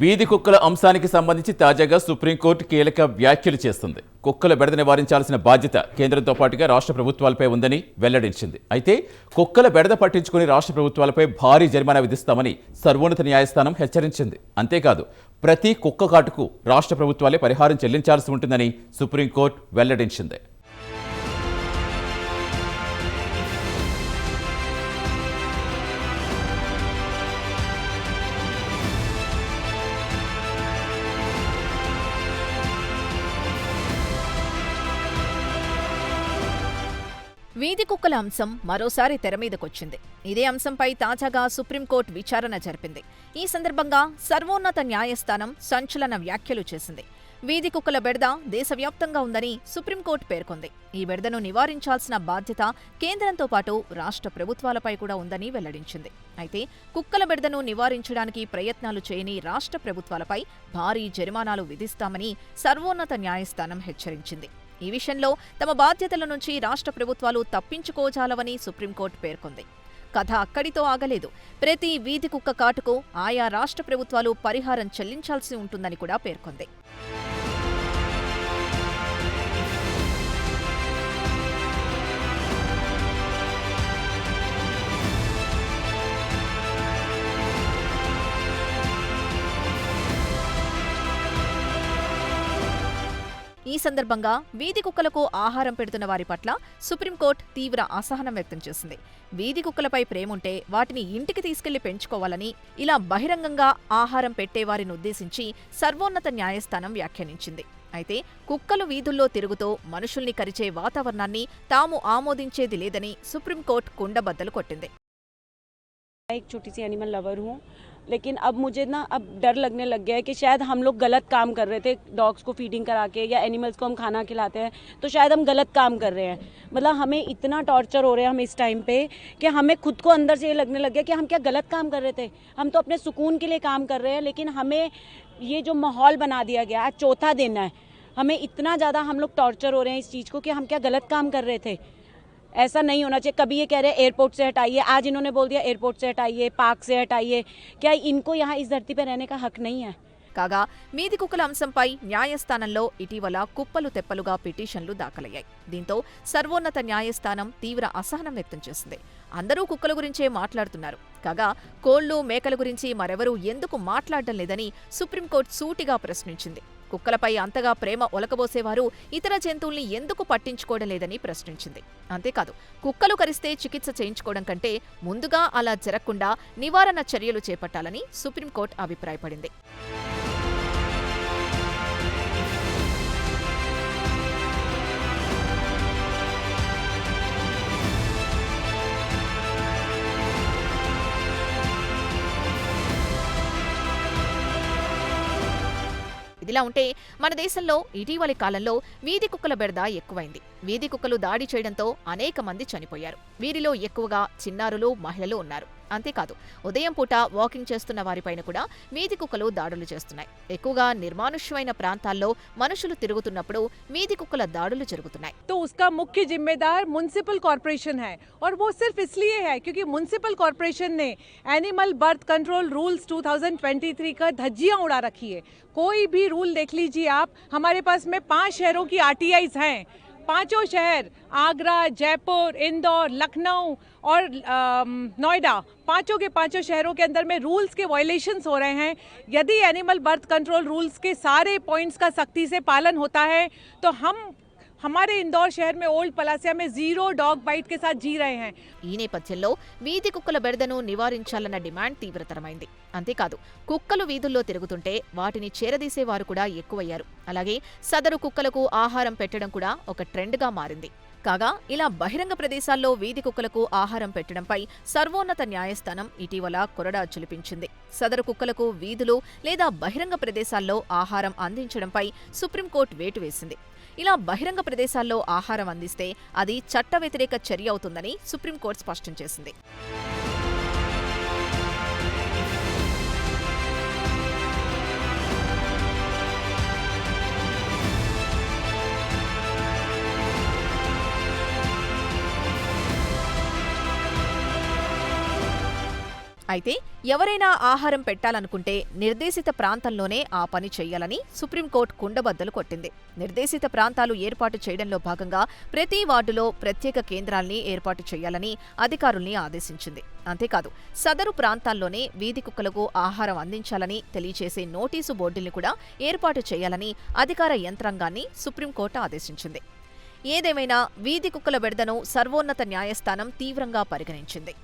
వీధి కుక్కల అంశానికి సంబంధించి తాజాగా సుప్రీంకోర్టు కీలక వ్యాఖ్యలు చేస్తుంది. కుక్కల బెడద నివారించాల్సిన బాధ్యత కేంద్రంతో పాటుగా రాష్ట్ర ప్రభుత్వాలపై ఉందని వెల్లడించింది. అయితే కుక్కల బెడద పట్టించుకుని రాష్ట్ర ప్రభుత్వాలపై భారీ జరిమానా విధిస్తామని సర్వోన్నత న్యాయస్థానం హెచ్చరించింది. అంతేకాదు ప్రతి కుక్క కాటుకు రాష్ట్ర ప్రభుత్వాలే పరిహారం చెల్లించాల్సి ఉంటుందని సుప్రీంకోర్టు వెల్లడించింది. వీధి కుక్కల అంశం మరోసారి తెర మీదకొచ్చింది. ఇదే అంశంపై తాజాగా సుప్రీంకోర్టు విచారణ జరిపింది. ఈ సందర్భంగా సర్వోన్నత న్యాయస్థానం సంచలన వ్యాఖ్యలు చేసింది. వీధి కుక్కల బెడద దేశవ్యాప్తంగా ఉందని సుప్రీంకోర్టు పేర్కొంది. ఈ బెడదను నివారించాల్సిన బాధ్యత కేంద్రంతో పాటు రాష్ట్ర ప్రభుత్వాలపై కూడా ఉందని వెల్లడించింది. అయితే కుక్కల బెడదను నివారించడానికి ప్రయత్నాలు చేయని రాష్ట్ర ప్రభుత్వాలపై భారీ జరిమానాలు విధిస్తామని సర్వోన్నత న్యాయస్థానం హెచ్చరించింది. ఈ విషయంలో తమ బాధ్యతల నుంచి రాష్ట్ర ప్రభుత్వాలు తప్పించుకోజాలవని సుప్రీంకోర్టు పేర్కొంది. కథ అక్కడితో ఆగలేదు. ప్రతి వీధి కుక్క కాటుకు ఆయా రాష్ట్ర ప్రభుత్వాలు పరిహారం చెల్లించాల్సి ఉంటుందని కూడా పేర్కొంది. ఈ సందర్భంగా వీధి కుక్కలకు ఆహారం పెడుతున్న వారి పట్ల సుప్రీంకోర్టు తీవ్ర అసహనం వ్యక్తం చేసింది. వీధి కుక్కలపై ప్రేముంటే వాటిని ఇంటికి తీసుకెళ్ళి పెంచుకోవాలని ఇలా బహిరంగంగా ఆహారం పెట్టేవారిని ఉద్దేశించి సర్వోన్నత న్యాయస్థానం వ్యాఖ్యానించింది. అయితే కుక్కలు వీధుల్లో తిరుగుతూ మనుషుల్ని కరిచే వాతావరణాన్ని తాము ఆమోదించేది లేదని సుప్రీంకోర్టు కుండబద్దలు కొట్టింది. मैं एक छोटी सी एनिमल लवर हूँ। लेकिन अब मुझे ना, अब डर लगने लग गया है कि शायद हम लोग गलत काम कर रहे थे डॉग्स को फीडिंग करा के या एनिमल्स को हम खाना खिलाते हैं तो शायद हम गलत काम कर रहे हैं। मतलब हमें इतना टॉर्चर हो रहा है हम इस टाइम पे कि हमें खुद को अंदर से ये लगने लग गया कि हम क्या गलत काम कर रहे थे। हम तो अपने सुकून के लिए काम कर रहे हैं, लेकिन हमें ये जो माहौल बना दिया गया, आज चौथा दिन है। हमें इतना ज़्यादा हम लोग टॉर्चर हो रहे हैं इस चीज़ को कि हम क्या गलत काम कर रहे थे। ऐसा नहीं होना चाहिए कभी ये कह रहे हैं एयरपोर्ट से हटाइए आज इन्होंने बोल दिया एयरपोर्ट से हटाइए पार्क से हटाइए क्या इनको यहाँ इस धरती पर रहने का हक नहीं है కాగా వీధి కుక్కల అంశంపై న్యాయస్థానంలో ఇటీవల కుప్పలు తెప్పలుగా పిటిషన్లు దాఖలయ్యాయి దీంతో సర్వోన్నత న్యాయస్థానం తీవ్ర అసహనం వ్యక్తం చేసింది అందరూ కుక్కల గురించే మాట్లాడుతున్నారు కాగా కోళ్లు మేకల గురించి మరెవరూ ఎందుకు మాట్లాడడం లేదని సుప్రీంకోర్టు సూటిగా ప్రశ్నించింది కుక్కలపై అంతగా ప్రేమ ఒలకబోసేవారు ఇతర జంతువుల్ని ఎందుకు పట్టించుకోవడం లేదని ప్రశ్నించింది. అంతేకాదు కుక్కలు కరిస్తే చికిత్స చేయించుకోవడం కంటే ముందుగా అలా జరగకుండా నివారణ చర్యలు చేపట్టాలని సుప్రీంకోర్టు అభిప్రాయపడింది. ఇదిలా ఉంటే మన దేశంలో ఇటీవలి కాలంలో వీధి కుక్కల బెడద ఎక్కువైంది. వీధి కుక్కలు దాడి చేయడంతో అనేక మంది చనిపోయారు వీరిలో ఎక్కువగా చిన్నారులు మహిళలు ఉన్నారు అంతేకాదు ఉదయం పూట వాకింగ్ చేస్తున్న వారిపైన కూడా వీధి కుక్కలు దాడులు చేస్తున్నాయి ఎక్కువగా నిర్మానుష్యమైన ప్రాంతాల్లో మనుషులు తిరుగుతున్నప్పుడు వీధి కుక్కల దాడులు జరుగుతున్నాయి तो उसका मुख्य जिम्मेदार म्यूनसिपल कॉरपोरेशन है और वो सिर्फ इसलिए है क्योंकि म्यूनसिपल कॉरपोरेशन ने एनिमल बर्थ कंट्रोल रूल्स 2023 का धज्जियां उड़ा रखी है कोई भी रूल देख लीजिए आप हमारे पास में पांच शहरों की आरटीआईज हैं पाँचों शहर, आगरा, जयपुर, इंदौर, लखनऊ और नोएडा, पाँचों के पाँचों शहरों के अंदर में रूल्स के वायलेशंस हो रहे हैं। यदि एनिमल बर्थ कंट्रोल रूल्स के सारे पॉइंट्स का सख्ती से पालन होता है तो हम हमारे इंदौर शहर में ओल्ड पलासिया में जीरो डॉग बाइट के साथ जी रहे हैं ఈ నేపథ్యంలో వీధి కుక్కల బెడదను నివారించాలన్న డిమాండ్ తీవ్రతరమైంది అంతేకాదు కుక్కలు వీధుల్లో తిరుగుతుంటే వాటిని చేరదీసేవారు కూడా ఎక్కువయ్యారు అలాగే సదరు కుక్కలకు ఆహారం పెట్టడం కూడా ఒక ట్రెండ్గా మారింది కాగా ఇలా బహిరంగ ప్రదేశాల్లో వీధి కుక్కలకు ఆహారం పెట్టడంపై సర్వోన్నత న్యాయస్థానం ఇటీవల కొరడా చులిపించింది సదరు కుక్కలకు వీధులు లేదా బహిరంగ ప్రదేశాల్లో ఆహారం అందించడంపై సుప్రీంకోర్టు వేటు వేసింది ఇలా బహిరంగ ప్రదేశాల్లో ఆహారం అందిస్తే అది చట్ట వ్యతిరేక చర్య అవుతుందని సుప్రీంకోర్టు స్పష్టం చేసింది. అయితే ఎవరైనా ఆహారం పెట్టాలనుకుంటే నిర్దేశిత ప్రాంతంలోనే ఆ పని చేయాలని సుప్రీంకోర్టు కుండబద్దలు కొట్టింది. నిర్దేశిత ప్రాంతాలు ఏర్పాటు చేయడంలో భాగంగా ప్రతి వార్డులో ప్రత్యేక కేంద్రాల్ని ఏర్పాటు చేయాలని అధికారుల్ని ఆదేశించింది. అంతేకాదు సదరు ప్రాంతాల్లోనే వీధి కుక్కలకు ఆహారం అందించాలని తెలియచేసే నోటీసు బోర్డుల్ని కూడా ఏర్పాటు చేయాలని అధికార యంత్రాంగాన్ని సుప్రీంకోర్టు ఆదేశించింది. ఏదేమైనా వీధి కుక్కల బెడదను సర్వోన్నత న్యాయస్థానం తీవ్రంగా పరిగణించింది.